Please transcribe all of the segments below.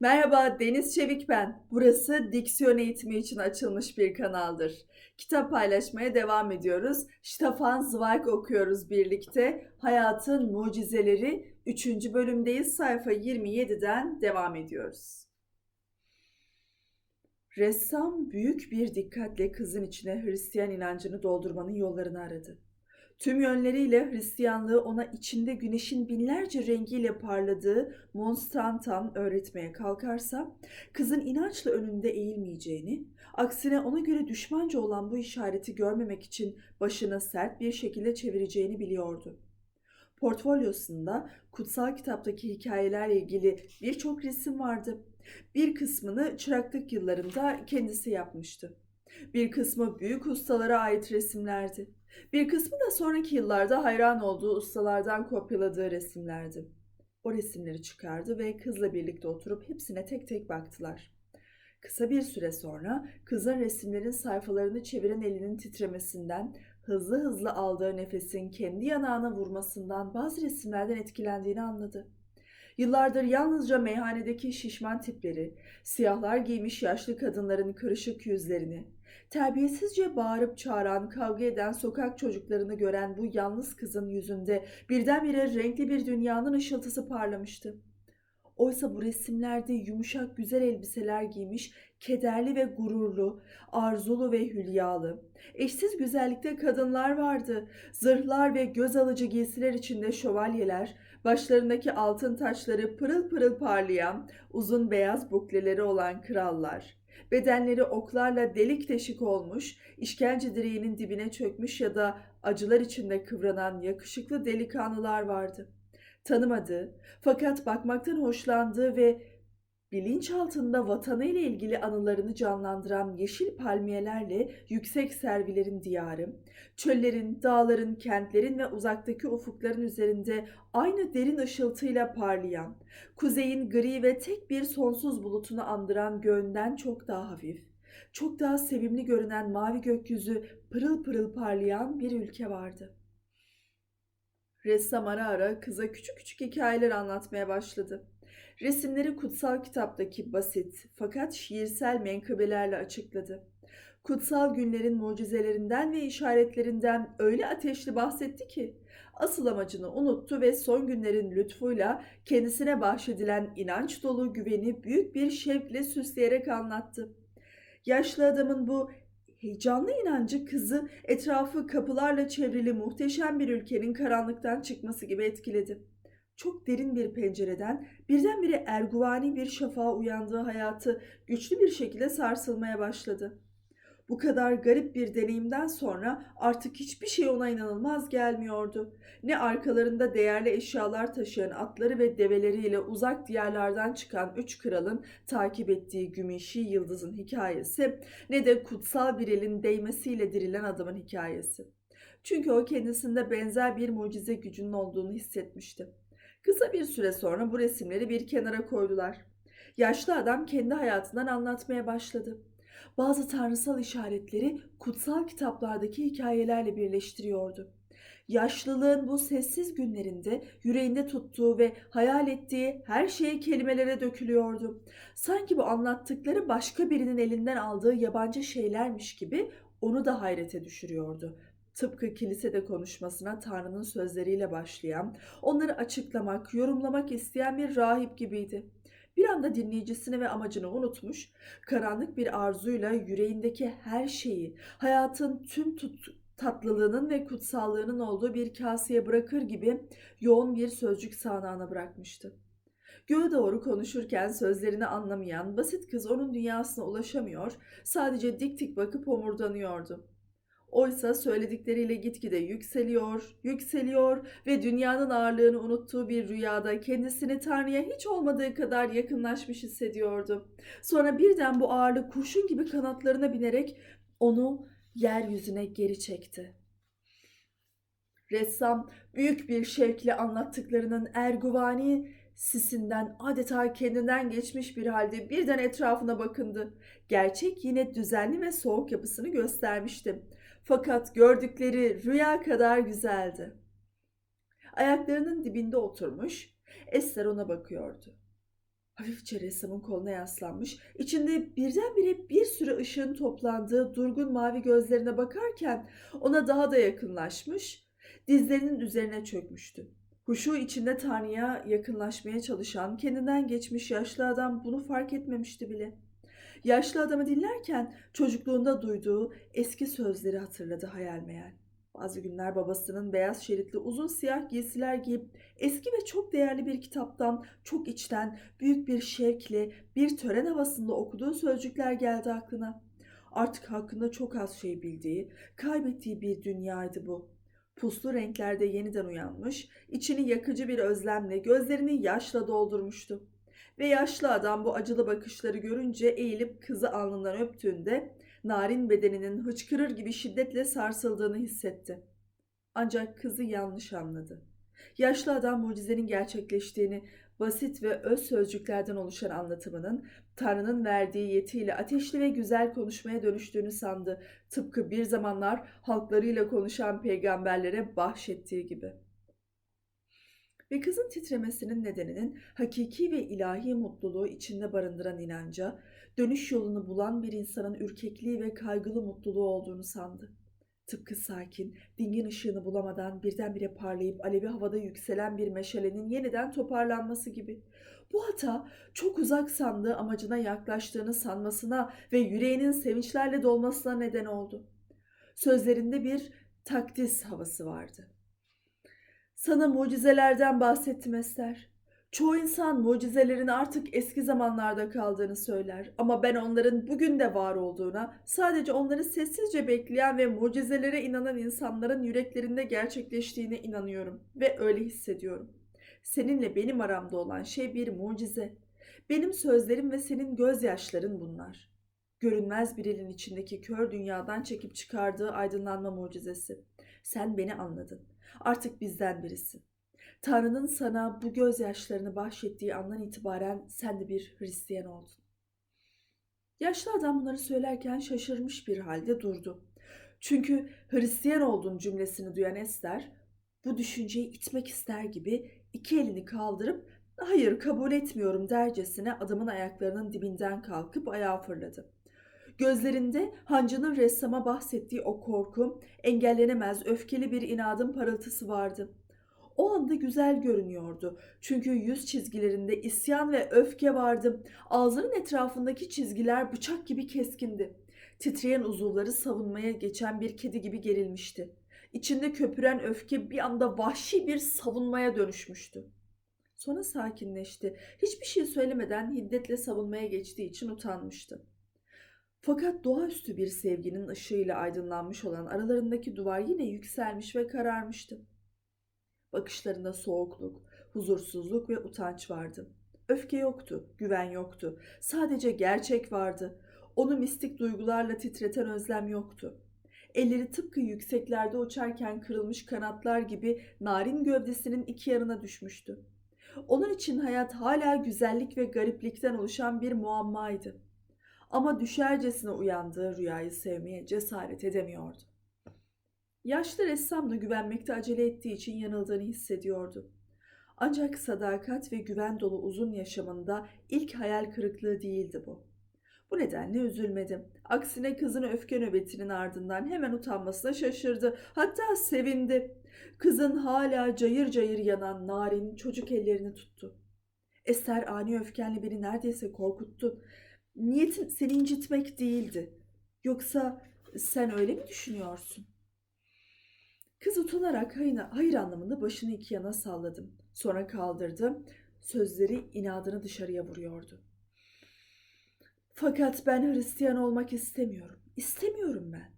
Merhaba, Deniz Çevik ben. Burası diksiyon eğitimi için açılmış bir kanaldır. Kitap paylaşmaya devam ediyoruz. Stefan Zweig okuyoruz birlikte. Hayatın Mucizeleri 3. bölümdeyiz. Sayfa 27'den devam ediyoruz. Ressam büyük bir dikkatle kızın içine Hristiyan inancını doldurmanın yollarını aradı. Tüm yönleriyle Hristiyanlığı ona içinde güneşin binlerce rengiyle parladığı Monstantan öğretmeye kalkarsa, kızın inançla önünde eğilmeyeceğini, aksine ona göre düşmanca olan bu işareti görmemek için başını sert bir şekilde çevireceğini biliyordu. Portfolyosunda kutsal kitaptaki hikayelerle ilgili birçok resim vardı. Bir kısmını çıraklık yıllarında kendisi yapmıştı. Bir kısmı büyük ustalara ait resimlerdi. Bir kısmı da sonraki yıllarda hayran olduğu ustalardan kopyaladığı resimlerdi. O resimleri çıkardı ve kızla birlikte oturup hepsine tek tek baktılar. Kısa bir süre sonra kızın resimlerin sayfalarını çeviren elinin titremesinden, hızlı hızlı aldığı nefesin kendi yanağına vurmasından bazı resimlerden etkilendiğini anladı. Yıllardır yalnızca meyhanedeki şişman tipleri, siyahlar giymiş yaşlı kadınların kırışık yüzlerini, terbiyesizce bağırıp çağıran, kavga eden sokak çocuklarını gören bu yalnız kızın yüzünde birdenbire renkli bir dünyanın ışıltısı parlamıştı. Oysa bu resimlerde yumuşak güzel elbiseler giymiş, kederli ve gururlu, arzulu ve hülyalı, eşsiz güzellikte kadınlar vardı. Zırhlar ve göz alıcı giysiler içinde şövalyeler, başlarındaki altın taşları pırıl pırıl parlayan, uzun beyaz bukleleri olan krallar. Bedenleri oklarla delik deşik olmuş, işkence direğinin dibine çökmüş ya da acılar içinde kıvranan yakışıklı delikanlılar vardı. Tanımadığı fakat bakmaktan hoşlandığı ve bilinç altında vatanı ile ilgili anılarını canlandıran yeşil palmiyelerle yüksek servilerin diyarı, çöllerin, dağların, kentlerin ve uzaktaki ufukların üzerinde aynı derin ışıltıyla parlayan, kuzeyin gri ve tek bir sonsuz bulutunu andıran göğünden çok daha hafif, çok daha sevimli görünen mavi gökyüzü pırıl pırıl parlayan bir ülke vardı. Ressam ara ara kıza küçük küçük hikayeler anlatmaya başladı. Resimleri kutsal kitaptaki basit fakat şiirsel menkıbelerle açıkladı. Kutsal günlerin mucizelerinden ve işaretlerinden öyle ateşli bahsetti ki asıl amacını unuttu ve son günlerin lütfuyla kendisine bahşedilen inanç dolu güveni büyük bir şevkle süsleyerek anlattı. Yaşlı adamın bu heyecanlı inancı kızı etrafı kapılarla çevrili muhteşem bir ülkenin karanlıktan çıkması gibi etkiledi. Çok derin bir pencereden birdenbire erguvani bir şafağa uyandığı hayatı güçlü bir şekilde sarsılmaya başladı. Bu kadar garip bir deneyimden sonra artık hiçbir şey ona inanılmaz gelmiyordu. Ne arkalarında değerli eşyalar taşıyan atları ve develeriyle uzak diyarlardan çıkan üç kralın takip ettiği Gümüşi Yıldız'ın hikayesi ne de kutsal bir elin değmesiyle dirilen adamın hikayesi. Çünkü o kendisinde benzer bir mucize gücünün olduğunu hissetmişti. Kısa bir süre sonra bu resimleri bir kenara koydular. Yaşlı adam kendi hayatından anlatmaya başladı bazı tanrısal işaretleri kutsal kitaplardaki hikayelerle birleştiriyordu. Yaşlılığın bu sessiz günlerinde yüreğinde tuttuğu ve hayal ettiği her şey kelimelere dökülüyordu. Sanki bu anlattıkları başka birinin elinden aldığı yabancı şeylermiş gibi onu da hayrete düşürüyordu. Tıpkı kilisede konuşmasına Tanrı'nın sözleriyle başlayan, onları açıklamak, yorumlamak isteyen bir rahip gibiydi. Bir anda dinleyicisini ve amacını unutmuş, karanlık bir arzuyla yüreğindeki her şeyi, hayatın tüm tut tatlılığının ve kutsallığının olduğu bir kaseye bırakır gibi yoğun bir sözcük sağanağına bırakmıştı. Göğe doğru konuşurken sözlerini anlamayan basit kız onun dünyasına ulaşamıyor, sadece dik dik bakıp homurdanıyordu. Oysa söyledikleriyle gitgide yükseliyor, yükseliyor ve dünyanın ağırlığını unuttuğu bir rüyada kendisini Tanrı'ya hiç olmadığı kadar yakınlaşmış hissediyordu. Sonra birden bu ağırlık kurşun gibi kanatlarına binerek onu yeryüzüne geri çekti. Ressam büyük bir şevkle anlattıklarının erguvani sisinden adeta kendinden geçmiş bir halde birden etrafına bakındı. Gerçek yine düzenli ve soğuk yapısını göstermişti. Fakat gördükleri rüya kadar güzeldi. Ayaklarının dibinde oturmuş, Esther ona bakıyordu. Hafifçe ressamın koluna yaslanmış, içinde birdenbire bir sürü ışığın toplandığı durgun mavi gözlerine bakarken ona daha da yakınlaşmış, dizlerinin üzerine çökmüştü. Huşu içinde Tanrı'ya yakınlaşmaya çalışan, kendinden geçmiş yaşlı adam bunu fark etmemişti bile. Yaşlı adamı dinlerken çocukluğunda duyduğu eski sözleri hatırladı hayal meyal. Bazı günler babasının beyaz şeritli uzun siyah giysiler giyip eski ve çok değerli bir kitaptan çok içten büyük bir şevkle bir tören havasında okuduğu sözcükler geldi aklına. Artık hakkında çok az şey bildiği, kaybettiği bir dünyaydı bu. Puslu renklerde yeniden uyanmış, içini yakıcı bir özlemle, gözlerini yaşla doldurmuştu. Ve yaşlı adam bu acılı bakışları görünce eğilip kızı alnından öptüğünde narin bedeninin hıçkırır gibi şiddetle sarsıldığını hissetti. Ancak kızı yanlış anladı. Yaşlı adam mucizenin gerçekleştiğini, basit ve öz sözcüklerden oluşan anlatımının Tanrı'nın verdiği yetiyle ateşli ve güzel konuşmaya dönüştüğünü sandı. Tıpkı bir zamanlar halklarıyla konuşan peygamberlere bahşettiği gibi. Ve kızın titremesinin nedeninin hakiki ve ilahi mutluluğu içinde barındıran inanca, dönüş yolunu bulan bir insanın ürkekliği ve kaygılı mutluluğu olduğunu sandı. Tıpkı sakin, dingin ışığını bulamadan birdenbire parlayıp alevi havada yükselen bir meşalenin yeniden toparlanması gibi. Bu hata çok uzak sandığı amacına yaklaştığını sanmasına ve yüreğinin sevinçlerle dolmasına neden oldu. Sözlerinde bir takdis havası vardı. Sana mucizelerden bahsettim Ester. Çoğu insan mucizelerin artık eski zamanlarda kaldığını söyler ama ben onların bugün de var olduğuna, sadece onları sessizce bekleyen ve mucizelere inanan insanların yüreklerinde gerçekleştiğine inanıyorum ve öyle hissediyorum. Seninle benim aramda olan şey bir mucize. Benim sözlerim ve senin gözyaşların bunlar. Görünmez bir elin içindeki kör dünyadan çekip çıkardığı aydınlanma mucizesi. Sen beni anladın. Artık bizden birisin. Tanrı'nın sana bu gözyaşlarını bahşettiği andan itibaren sen de bir Hristiyan oldun. Yaşlı adam bunları söylerken şaşırmış bir halde durdu. Çünkü Hristiyan oldun cümlesini duyan Ester bu düşünceyi itmek ister gibi iki elini kaldırıp hayır kabul etmiyorum dercesine adamın ayaklarının dibinden kalkıp ayağa fırladı. Gözlerinde hancının ressama bahsettiği o korku, engellenemez öfkeli bir inadın parıltısı vardı. O anda güzel görünüyordu. Çünkü yüz çizgilerinde isyan ve öfke vardı. Ağzının etrafındaki çizgiler bıçak gibi keskindi. Titreyen uzuvları savunmaya geçen bir kedi gibi gerilmişti. İçinde köpüren öfke bir anda vahşi bir savunmaya dönüşmüştü. Sonra sakinleşti. Hiçbir şey söylemeden hiddetle savunmaya geçtiği için utanmıştı. Fakat doğaüstü bir sevginin ışığıyla aydınlanmış olan aralarındaki duvar yine yükselmiş ve kararmıştı. Bakışlarında soğukluk, huzursuzluk ve utanç vardı. Öfke yoktu, güven yoktu. Sadece gerçek vardı. Onu mistik duygularla titreten özlem yoktu. Elleri tıpkı yükseklerde uçarken kırılmış kanatlar gibi narin gövdesinin iki yanına düşmüştü. Onun için hayat hala güzellik ve gariplikten oluşan bir muammaydı. Ama düşercesine uyandığı rüyayı sevmeye cesaret edemiyordu. Yaşlı ressam da güvenmekte acele ettiği için yanıldığını hissediyordu. Ancak sadakat ve güven dolu uzun yaşamında ilk hayal kırıklığı değildi bu. Bu nedenle üzülmedim. Aksine kızın öfke nöbetinin ardından hemen utanmasına şaşırdı. Hatta sevindi. Kızın hala cayır cayır yanan narin çocuk ellerini tuttu. Eser ani öfkenle beni neredeyse korkuttu. Niyetin seni incitmek değildi. Yoksa sen öyle mi düşünüyorsun? Kız utanarak hayır, hayır anlamında başını iki yana salladım. Sonra kaldırdı. Sözleri inadını dışarıya vuruyordu. Fakat ben Hristiyan olmak istemiyorum. İstemiyorum ben.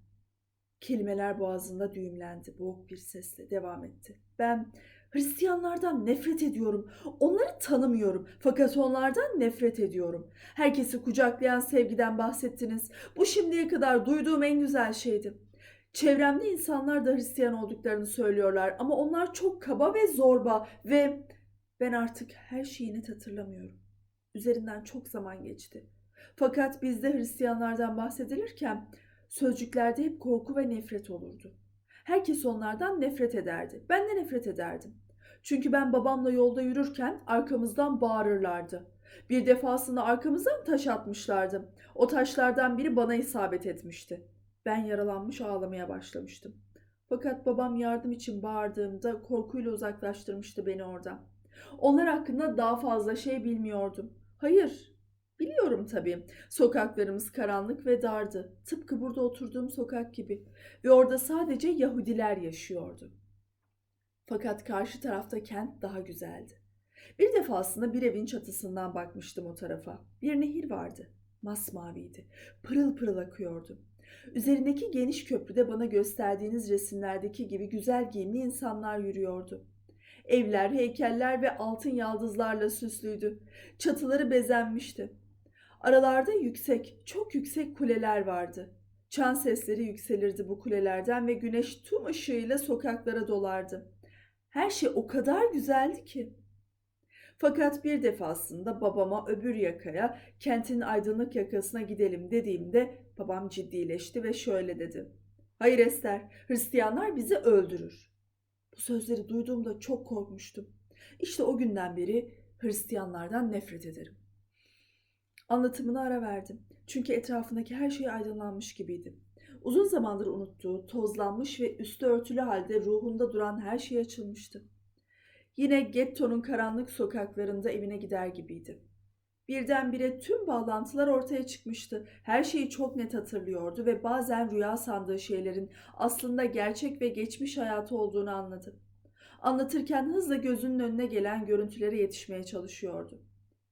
Kelimeler boğazında düğümlendi. Boğuk bir sesle devam etti. Ben Hristiyanlardan nefret ediyorum. Onları tanımıyorum. Fakat onlardan nefret ediyorum. Herkesi kucaklayan sevgiden bahsettiniz. Bu şimdiye kadar duyduğum en güzel şeydi. Çevremde insanlar da Hristiyan olduklarını söylüyorlar ama onlar çok kaba ve zorba ve ben artık her şeyi net hatırlamıyorum. Üzerinden çok zaman geçti. Fakat bizde Hristiyanlardan bahsedilirken sözcüklerde hep korku ve nefret olurdu. Herkes onlardan nefret ederdi. Ben de nefret ederdim. Çünkü ben babamla yolda yürürken arkamızdan bağırırlardı. Bir defasında arkamızdan taş atmışlardı. O taşlardan biri bana isabet etmişti. Ben yaralanmış ağlamaya başlamıştım. Fakat babam yardım için bağırdığımda korkuyla uzaklaştırmıştı beni oradan. Onlar hakkında daha fazla şey bilmiyordum. Hayır, biliyorum tabii. Sokaklarımız karanlık ve dardı. Tıpkı burada oturduğum sokak gibi. Ve orada sadece Yahudiler yaşıyordu. Fakat karşı tarafta kent daha güzeldi. Bir defasında bir evin çatısından bakmıştım o tarafa. Bir nehir vardı. Masmaviydi. Pırıl pırıl akıyordu. Üzerindeki geniş köprüde bana gösterdiğiniz resimlerdeki gibi güzel giyimli insanlar yürüyordu. Evler, heykeller ve altın yaldızlarla süslüydü. Çatıları bezenmişti. Aralarda yüksek, çok yüksek kuleler vardı. Çan sesleri yükselirdi bu kulelerden ve güneş tüm ışığıyla sokaklara dolardı. Her şey o kadar güzeldi ki. Fakat bir defasında babama öbür yakaya, kentin aydınlık yakasına gidelim dediğimde babam ciddileşti ve şöyle dedi. Hayır Ester, Hristiyanlar bizi öldürür. Bu sözleri duyduğumda çok korkmuştum. İşte o günden beri Hristiyanlardan nefret ederim. Anlatımına ara verdim. Çünkü etrafındaki her şey aydınlanmış gibiydi. Uzun zamandır unuttuğu, tozlanmış ve üstü örtülü halde ruhunda duran her şey açılmıştı. Yine gettonun karanlık sokaklarında evine gider gibiydi. Birdenbire tüm bağlantılar ortaya çıkmıştı. Her şeyi çok net hatırlıyordu ve bazen rüya sandığı şeylerin aslında gerçek ve geçmiş hayatı olduğunu anladı. Anlatırken hızla gözünün önüne gelen görüntülere yetişmeye çalışıyordu.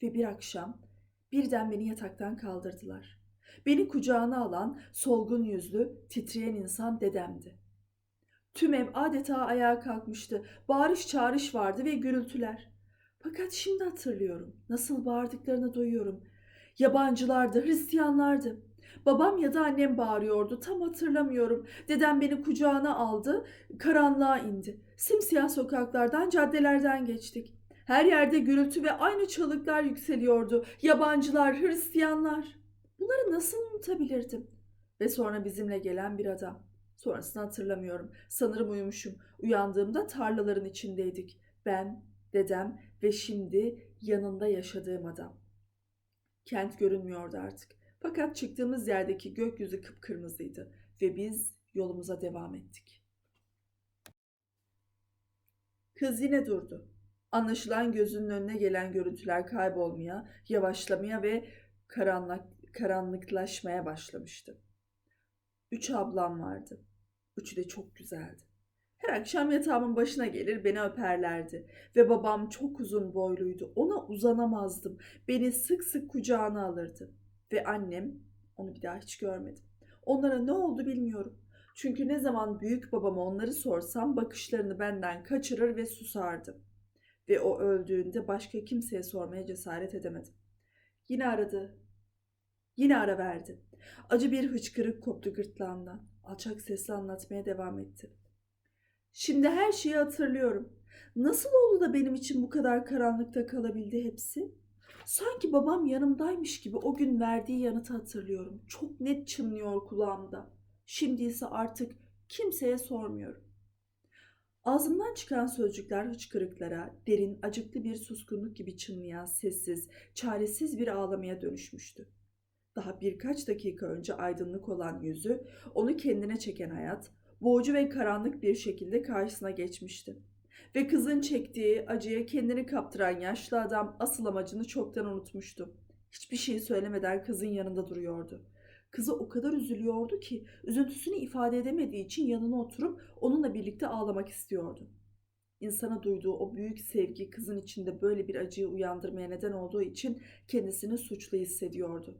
Ve bir akşam birden beni yataktan kaldırdılar. Beni kucağına alan solgun yüzlü, titreyen insan dedemdi. Tüm ev adeta ayağa kalkmıştı. Bağırış çağırış vardı ve gürültüler. Fakat şimdi hatırlıyorum. Nasıl bağırdıklarını duyuyorum. Yabancılardı, Hristiyanlardı. Babam ya da annem bağırıyordu. Tam hatırlamıyorum. Dedem beni kucağına aldı. Karanlığa indi. Simsiyah sokaklardan, caddelerden geçtik. Her yerde gürültü ve aynı çığlıklar yükseliyordu. Yabancılar, Hristiyanlar. Bunları nasıl unutabilirdim? Ve sonra bizimle gelen bir adam. Sonrasını hatırlamıyorum. Sanırım uyumuşum. Uyandığımda tarlaların içindeydik. Ben, dedem ve şimdi yanında yaşadığım adam. Kent görünmüyordu artık. Fakat çıktığımız yerdeki gökyüzü kıpkırmızıydı ve biz yolumuza devam ettik. Kız yine durdu. Anlaşılan gözünün önüne gelen görüntüler kaybolmaya, yavaşlamaya ve karanlık, karanlıklaşmaya başlamıştı. Üç ablam vardı. Üçü de çok güzeldi. Her akşam yatağımın başına gelir beni öperlerdi. Ve babam çok uzun boyluydu. Ona uzanamazdım. Beni sık sık kucağına alırdı. Ve annem, onu bir daha hiç görmedim. Onlara ne oldu bilmiyorum. Çünkü ne zaman büyük babama onları sorsam bakışlarını benden kaçırır ve susardı. Ve o öldüğünde başka kimseye sormaya cesaret edemedim. Yine aradı. Yine ara verdi. Acı bir hıçkırık koptu gırtlağından. Alçak sesle anlatmaya devam etti. Şimdi her şeyi hatırlıyorum. Nasıl oldu da benim için bu kadar karanlıkta kalabildi hepsi? Sanki babam yanımdaymış gibi o gün verdiği yanıtı hatırlıyorum. Çok net çınlıyor kulağımda. Şimdi ise artık kimseye sormuyorum. Ağzımdan çıkan sözcükler hıçkırıklara, derin, acıklı bir suskunluk gibi çınlayan sessiz, çaresiz bir ağlamaya dönüşmüştü. Daha birkaç dakika önce aydınlık olan yüzü, onu kendine çeken hayat, boğucu ve karanlık bir şekilde karşısına geçmişti. Ve kızın çektiği acıya kendini kaptıran yaşlı adam asıl amacını çoktan unutmuştu. Hiçbir şey söylemeden kızın yanında duruyordu. Kızı o kadar üzülüyordu ki üzüntüsünü ifade edemediği için yanına oturup onunla birlikte ağlamak istiyordu. İnsana duyduğu o büyük sevgi kızın içinde böyle bir acıyı uyandırmaya neden olduğu için kendisini suçlu hissediyordu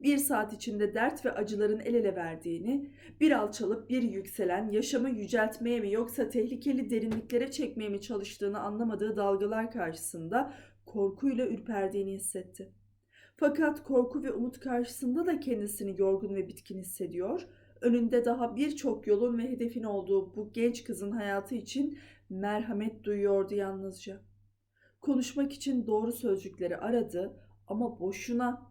bir saat içinde dert ve acıların el ele verdiğini, bir alçalıp bir yükselen, yaşamı yüceltmeye mi yoksa tehlikeli derinliklere çekmeye mi çalıştığını anlamadığı dalgalar karşısında korkuyla ürperdiğini hissetti. Fakat korku ve umut karşısında da kendisini yorgun ve bitkin hissediyor, önünde daha birçok yolun ve hedefin olduğu bu genç kızın hayatı için merhamet duyuyordu yalnızca. Konuşmak için doğru sözcükleri aradı ama boşuna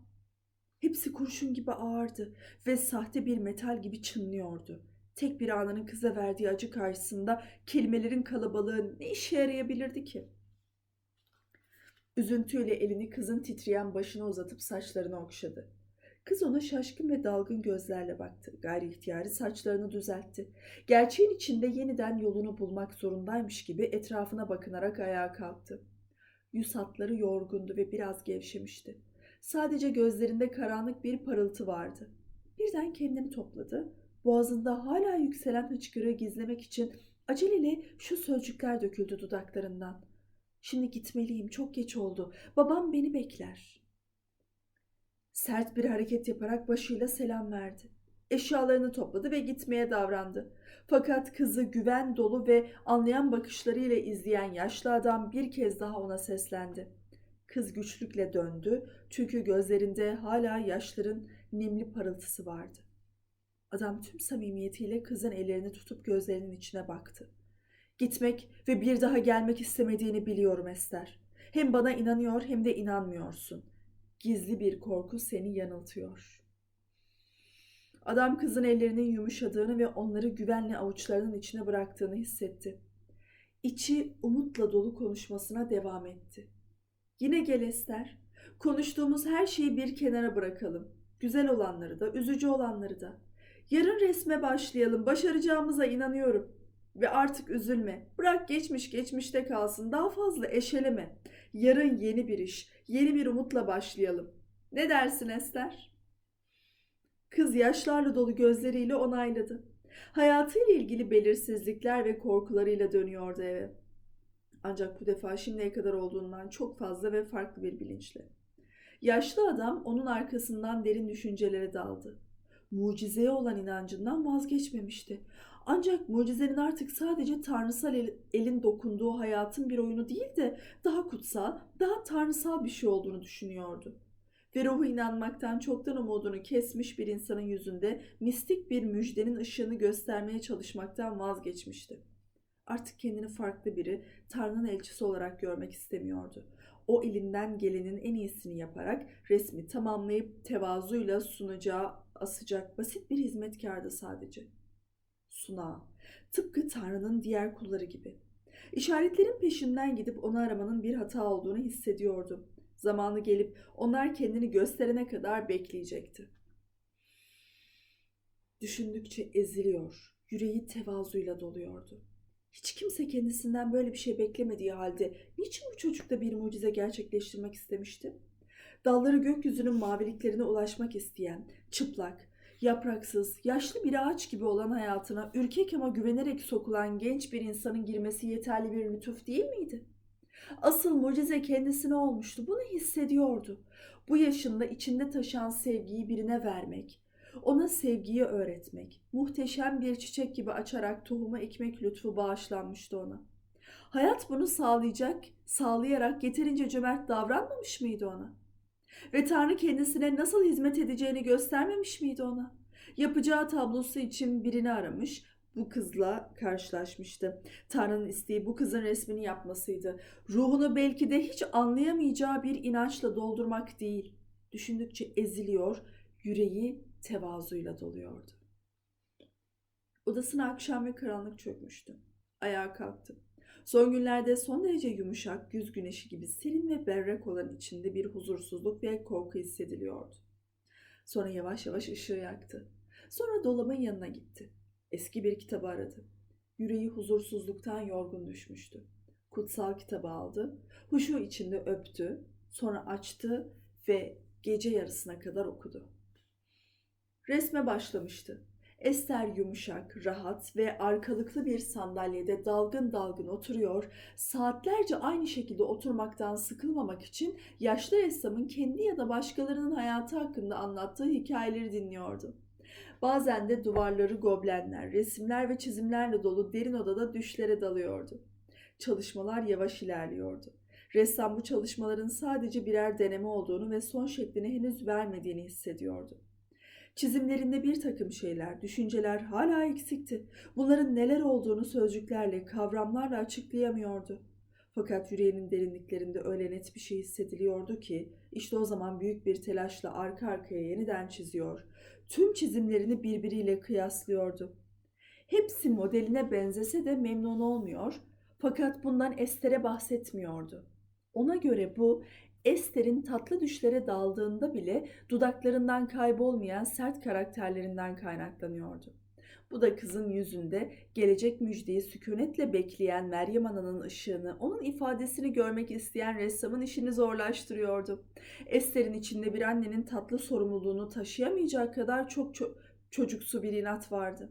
Hepsi kurşun gibi ağırdı ve sahte bir metal gibi çınlıyordu. Tek bir ananın kıza verdiği acı karşısında kelimelerin kalabalığı ne işe yarayabilirdi ki? Üzüntüyle elini kızın titreyen başına uzatıp saçlarını okşadı. Kız ona şaşkın ve dalgın gözlerle baktı. Gayri ihtiyari saçlarını düzeltti. Gerçeğin içinde yeniden yolunu bulmak zorundaymış gibi etrafına bakınarak ayağa kalktı. Yüz hatları yorgundu ve biraz gevşemişti. Sadece gözlerinde karanlık bir parıltı vardı. Birden kendini topladı. Boğazında hala yükselen hıçkırığı gizlemek için aceleyle şu sözcükler döküldü dudaklarından. Şimdi gitmeliyim, çok geç oldu. Babam beni bekler. Sert bir hareket yaparak başıyla selam verdi. Eşyalarını topladı ve gitmeye davrandı. Fakat kızı güven dolu ve anlayan bakışlarıyla izleyen yaşlı adam bir kez daha ona seslendi. Kız güçlükle döndü çünkü gözlerinde hala yaşların nemli parıltısı vardı. Adam tüm samimiyetiyle kızın ellerini tutup gözlerinin içine baktı. Gitmek ve bir daha gelmek istemediğini biliyorum Ester. Hem bana inanıyor hem de inanmıyorsun. Gizli bir korku seni yanıltıyor. Adam kızın ellerinin yumuşadığını ve onları güvenli avuçlarının içine bıraktığını hissetti. İçi umutla dolu konuşmasına devam etti. Yine gel Ester. Konuştuğumuz her şeyi bir kenara bırakalım. Güzel olanları da, üzücü olanları da. Yarın resme başlayalım. Başaracağımıza inanıyorum. Ve artık üzülme. Bırak geçmiş geçmişte kalsın. Daha fazla eşeleme. Yarın yeni bir iş, yeni bir umutla başlayalım. Ne dersin Ester? Kız yaşlarla dolu gözleriyle onayladı. Hayatıyla ilgili belirsizlikler ve korkularıyla dönüyordu eve. Ancak bu defa şimdiye kadar olduğundan çok fazla ve farklı bir bilinçle. Yaşlı adam onun arkasından derin düşüncelere daldı. Mucizeye olan inancından vazgeçmemişti. Ancak mucizenin artık sadece tanrısal el- elin dokunduğu hayatın bir oyunu değil de daha kutsal, daha tanrısal bir şey olduğunu düşünüyordu. Ve ruhu inanmaktan çoktan umudunu kesmiş bir insanın yüzünde mistik bir müjdenin ışığını göstermeye çalışmaktan vazgeçmişti. Artık kendini farklı biri, Tanrı'nın elçisi olarak görmek istemiyordu. O elinden gelenin en iyisini yaparak resmi tamamlayıp tevazuyla sunacağı asacak basit bir hizmetkardı sadece. Sunağı, tıpkı Tanrı'nın diğer kulları gibi. İşaretlerin peşinden gidip onu aramanın bir hata olduğunu hissediyordu. Zamanı gelip onlar kendini gösterene kadar bekleyecekti. Düşündükçe eziliyor, yüreği tevazuyla doluyordu. Hiç kimse kendisinden böyle bir şey beklemediği halde niçin bu çocukta bir mucize gerçekleştirmek istemişti? Dalları gökyüzünün maviliklerine ulaşmak isteyen, çıplak, yapraksız, yaşlı bir ağaç gibi olan hayatına ürkek ama güvenerek sokulan genç bir insanın girmesi yeterli bir lütuf değil miydi? Asıl mucize kendisine olmuştu. Bunu hissediyordu. Bu yaşında içinde taşıyan sevgiyi birine vermek, ona sevgiyi öğretmek, muhteşem bir çiçek gibi açarak tohumu ekmek lütfu bağışlanmıştı ona. Hayat bunu sağlayacak, sağlayarak yeterince cömert davranmamış mıydı ona? Ve Tanrı kendisine nasıl hizmet edeceğini göstermemiş miydi ona? Yapacağı tablosu için birini aramış, bu kızla karşılaşmıştı. Tanrı'nın isteği bu kızın resmini yapmasıydı. Ruhunu belki de hiç anlayamayacağı bir inançla doldurmak değil. Düşündükçe eziliyor, yüreği tevazuyla doluyordu. Odasına akşam ve karanlık çökmüştü. Ayağa kalktı. Son günlerde son derece yumuşak, güz güneşi gibi serin ve berrak olan içinde bir huzursuzluk ve korku hissediliyordu. Sonra yavaş yavaş ışığı yaktı. Sonra dolabın yanına gitti. Eski bir kitabı aradı. Yüreği huzursuzluktan yorgun düşmüştü. Kutsal kitabı aldı, huşu içinde öptü, sonra açtı ve gece yarısına kadar okudu. Resme başlamıştı. Ester yumuşak, rahat ve arkalıklı bir sandalyede dalgın dalgın oturuyor, saatlerce aynı şekilde oturmaktan sıkılmamak için yaşlı ressamın kendi ya da başkalarının hayatı hakkında anlattığı hikayeleri dinliyordu. Bazen de duvarları goblenler, resimler ve çizimlerle dolu derin odada düşlere dalıyordu. Çalışmalar yavaş ilerliyordu. Ressam bu çalışmaların sadece birer deneme olduğunu ve son şeklini henüz vermediğini hissediyordu. Çizimlerinde bir takım şeyler, düşünceler hala eksikti. Bunların neler olduğunu sözcüklerle, kavramlarla açıklayamıyordu. Fakat yüreğinin derinliklerinde öyle net bir şey hissediliyordu ki, işte o zaman büyük bir telaşla arka arkaya yeniden çiziyor. Tüm çizimlerini birbiriyle kıyaslıyordu. Hepsi modeline benzese de memnun olmuyor, fakat bundan Ester'e bahsetmiyordu. Ona göre bu Esther'in tatlı düşlere daldığında bile dudaklarından kaybolmayan sert karakterlerinden kaynaklanıyordu. Bu da kızın yüzünde gelecek müjdeyi sükunetle bekleyen Meryem Ana'nın ışığını, onun ifadesini görmek isteyen ressamın işini zorlaştırıyordu. Esther'in içinde bir annenin tatlı sorumluluğunu taşıyamayacağı kadar çok ço- çocuksu bir inat vardı.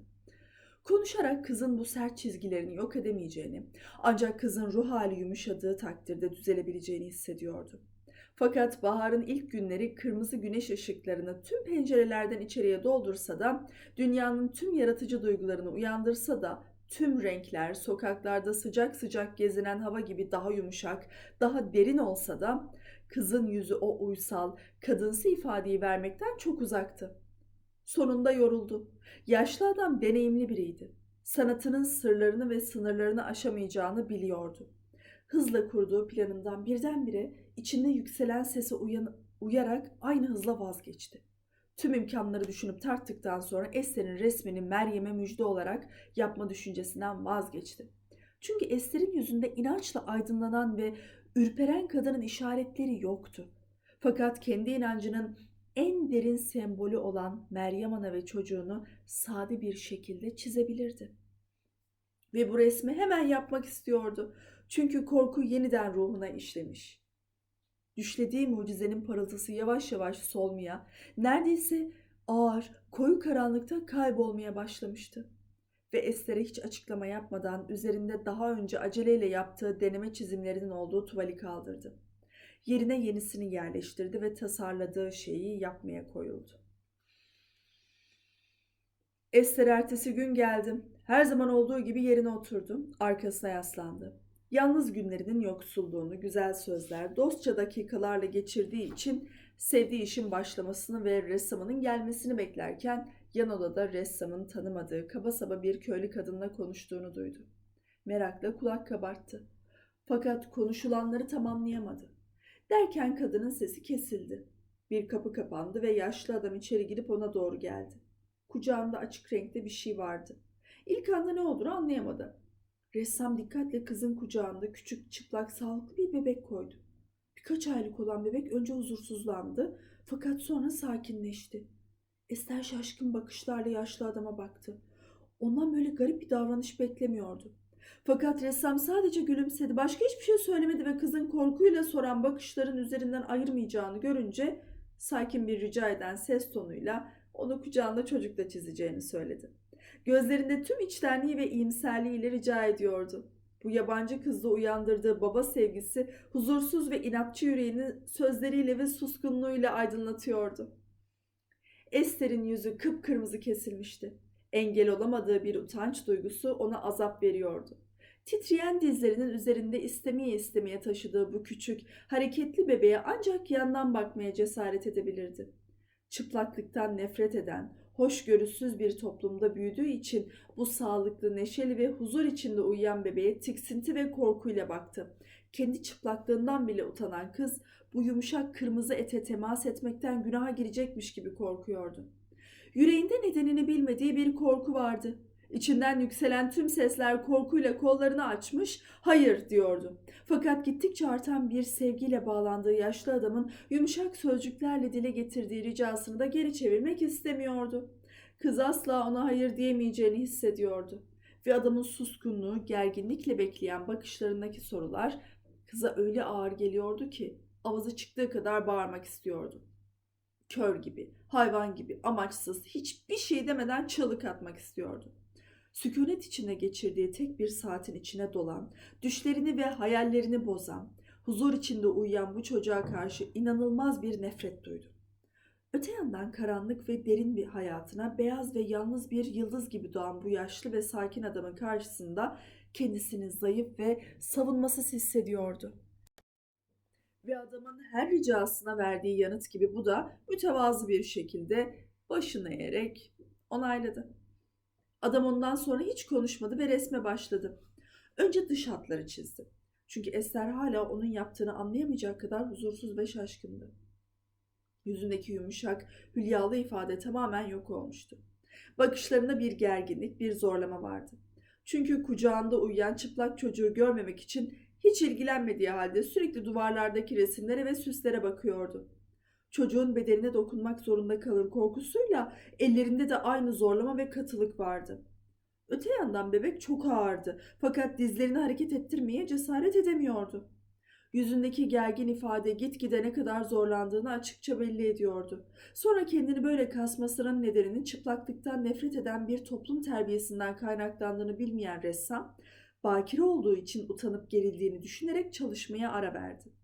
Konuşarak kızın bu sert çizgilerini yok edemeyeceğini, ancak kızın ruh hali yumuşadığı takdirde düzelebileceğini hissediyordu. Fakat baharın ilk günleri kırmızı güneş ışıklarını tüm pencerelerden içeriye doldursa da, dünyanın tüm yaratıcı duygularını uyandırsa da, tüm renkler sokaklarda sıcak sıcak gezinen hava gibi daha yumuşak, daha derin olsa da, kızın yüzü o uysal, kadınsı ifadeyi vermekten çok uzaktı. Sonunda yoruldu. Yaşlı adam deneyimli biriydi. Sanatının sırlarını ve sınırlarını aşamayacağını biliyordu. Hızla kurduğu planından birdenbire içinde yükselen sese uyan, uyarak aynı hızla vazgeçti. Tüm imkanları düşünüp tarttıktan sonra Esther'in resmini Meryem'e müjde olarak yapma düşüncesinden vazgeçti. Çünkü Esther'in yüzünde inançla aydınlanan ve ürperen kadının işaretleri yoktu. Fakat kendi inancının en derin sembolü olan Meryem Ana ve çocuğunu sade bir şekilde çizebilirdi. Ve bu resmi hemen yapmak istiyordu. Çünkü korku yeniden ruhuna işlemiş. Düşlediği mucizenin parıltısı yavaş yavaş solmaya, neredeyse ağır, koyu karanlıkta kaybolmaya başlamıştı. Ve Ester'e hiç açıklama yapmadan üzerinde daha önce aceleyle yaptığı deneme çizimlerinin olduğu tuvali kaldırdı. Yerine yenisini yerleştirdi ve tasarladığı şeyi yapmaya koyuldu. Ester ertesi gün geldi. Her zaman olduğu gibi yerine oturdu. Arkasına yaslandı. Yalnız günlerinin yoksulluğunu, güzel sözler, dostça dakikalarla geçirdiği için sevdiği işin başlamasını ve ressamının gelmesini beklerken yan odada ressamın tanımadığı kaba saba bir köylü kadınla konuştuğunu duydu. Merakla kulak kabarttı. Fakat konuşulanları tamamlayamadı. Derken kadının sesi kesildi. Bir kapı kapandı ve yaşlı adam içeri girip ona doğru geldi. Kucağında açık renkte bir şey vardı. İlk anda ne olduğunu anlayamadı. Ressam dikkatle kızın kucağında küçük, çıplak, sağlıklı bir bebek koydu. Birkaç aylık olan bebek önce huzursuzlandı fakat sonra sakinleşti. Ester şaşkın bakışlarla yaşlı adama baktı. Ondan böyle garip bir davranış beklemiyordu. Fakat ressam sadece gülümsedi. Başka hiçbir şey söylemedi ve kızın korkuyla soran bakışların üzerinden ayırmayacağını görünce sakin bir rica eden ses tonuyla onu kucağında çocukla çizeceğini söyledi. Gözlerinde tüm içtenliği ve iyimserliğiyle rica ediyordu. Bu yabancı kızda uyandırdığı baba sevgisi huzursuz ve inatçı yüreğini sözleriyle ve suskunluğuyla aydınlatıyordu. Ester'in yüzü kıpkırmızı kesilmişti. Engel olamadığı bir utanç duygusu ona azap veriyordu. Titreyen dizlerinin üzerinde istemeye istemeye taşıdığı bu küçük, hareketli bebeğe ancak yandan bakmaya cesaret edebilirdi. Çıplaklıktan nefret eden, hoşgörüsüz bir toplumda büyüdüğü için bu sağlıklı, neşeli ve huzur içinde uyuyan bebeğe tiksinti ve korkuyla baktı. Kendi çıplaklığından bile utanan kız bu yumuşak kırmızı ete temas etmekten günaha girecekmiş gibi korkuyordu. Yüreğinde nedenini bilmediği bir korku vardı. İçinden yükselen tüm sesler korkuyla kollarını açmış, hayır diyordu. Fakat gittikçe artan bir sevgiyle bağlandığı yaşlı adamın yumuşak sözcüklerle dile getirdiği ricasını da geri çevirmek istemiyordu. Kız asla ona hayır diyemeyeceğini hissediyordu. Ve adamın suskunluğu, gerginlikle bekleyen bakışlarındaki sorular kıza öyle ağır geliyordu ki avazı çıktığı kadar bağırmak istiyordu. Kör gibi, hayvan gibi, amaçsız, hiçbir şey demeden çığlık atmak istiyordu sükunet içinde geçirdiği tek bir saatin içine dolan, düşlerini ve hayallerini bozan, huzur içinde uyuyan bu çocuğa karşı inanılmaz bir nefret duydu. Öte yandan karanlık ve derin bir hayatına beyaz ve yalnız bir yıldız gibi doğan bu yaşlı ve sakin adamın karşısında kendisini zayıf ve savunmasız hissediyordu. Ve adamın her ricasına verdiği yanıt gibi bu da mütevazı bir şekilde başını eğerek onayladı. Adam ondan sonra hiç konuşmadı ve resme başladı. Önce dış hatları çizdi. Çünkü Ester hala onun yaptığını anlayamayacak kadar huzursuz ve şaşkındı. Yüzündeki yumuşak, hülyalı ifade tamamen yok olmuştu. Bakışlarında bir gerginlik, bir zorlama vardı. Çünkü kucağında uyuyan çıplak çocuğu görmemek için Hiç ilgilenmediği halde sürekli duvarlardaki resimlere ve süslere bakıyordu. Çocuğun bedenine dokunmak zorunda kalır korkusuyla ellerinde de aynı zorlama ve katılık vardı. Öte yandan bebek çok ağırdı fakat dizlerini hareket ettirmeye cesaret edemiyordu. Yüzündeki gergin ifade gitgide ne kadar zorlandığını açıkça belli ediyordu. Sonra kendini böyle kasmasının nedeninin çıplaklıktan nefret eden bir toplum terbiyesinden kaynaklandığını bilmeyen ressam, bakire olduğu için utanıp gerildiğini düşünerek çalışmaya ara verdi.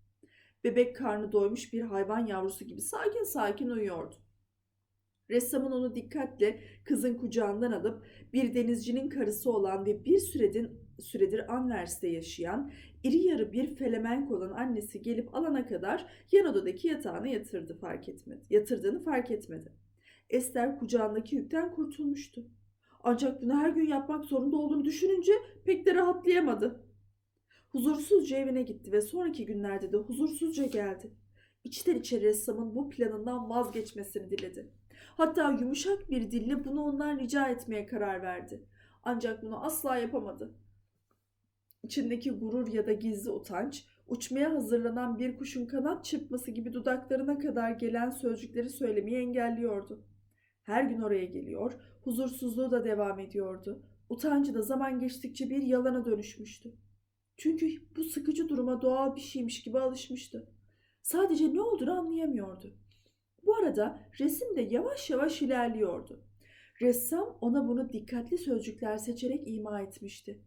Bebek karnı doymuş bir hayvan yavrusu gibi sakin sakin uyuyordu. Ressamın onu dikkatle kızın kucağından alıp bir denizcinin karısı olan ve bir süredir, süredir Anvers'te yaşayan iri yarı bir felemenk olan annesi gelip alana kadar yan odadaki yatağına yatırdı fark etmedi. Yatırdığını fark etmedi. Ester kucağındaki yükten kurtulmuştu. Ancak bunu her gün yapmak zorunda olduğunu düşününce pek de rahatlayamadı. Huzursuzca evine gitti ve sonraki günlerde de huzursuzca geldi. İçten içe ressamın bu planından vazgeçmesini diledi. Hatta yumuşak bir dille bunu ondan rica etmeye karar verdi. Ancak bunu asla yapamadı. İçindeki gurur ya da gizli utanç, uçmaya hazırlanan bir kuşun kanat çırpması gibi dudaklarına kadar gelen sözcükleri söylemeyi engelliyordu. Her gün oraya geliyor, huzursuzluğu da devam ediyordu. Utancı da zaman geçtikçe bir yalana dönüşmüştü. Çünkü bu sıkıcı duruma doğal bir şeymiş gibi alışmıştı. Sadece ne olduğunu anlayamıyordu. Bu arada resim de yavaş yavaş ilerliyordu. Ressam ona bunu dikkatli sözcükler seçerek ima etmişti.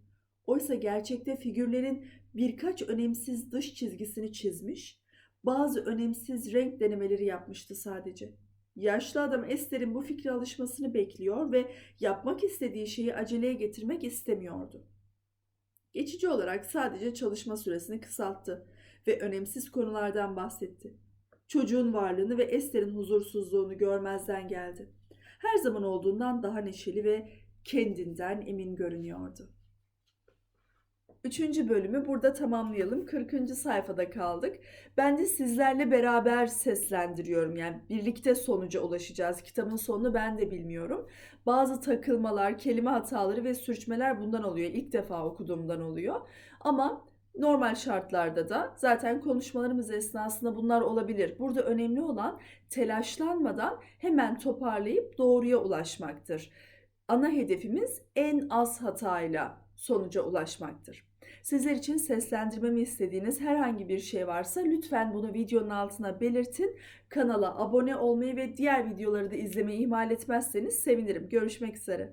Oysa gerçekte figürlerin birkaç önemsiz dış çizgisini çizmiş, bazı önemsiz renk denemeleri yapmıştı sadece. Yaşlı adam Ester'in bu fikre alışmasını bekliyor ve yapmak istediği şeyi aceleye getirmek istemiyordu. Geçici olarak sadece çalışma süresini kısalttı ve önemsiz konulardan bahsetti. Çocuğun varlığını ve Ester'in huzursuzluğunu görmezden geldi. Her zaman olduğundan daha neşeli ve kendinden emin görünüyordu. Üçüncü bölümü burada tamamlayalım. 40. sayfada kaldık. Ben de sizlerle beraber seslendiriyorum. Yani birlikte sonuca ulaşacağız. Kitabın sonunu ben de bilmiyorum. Bazı takılmalar, kelime hataları ve sürçmeler bundan oluyor. İlk defa okuduğumdan oluyor. Ama normal şartlarda da zaten konuşmalarımız esnasında bunlar olabilir. Burada önemli olan telaşlanmadan hemen toparlayıp doğruya ulaşmaktır. Ana hedefimiz en az hatayla sonuca ulaşmaktır. Sizler için seslendirmemi istediğiniz herhangi bir şey varsa lütfen bunu videonun altına belirtin. Kanala abone olmayı ve diğer videoları da izlemeyi ihmal etmezseniz sevinirim. Görüşmek üzere.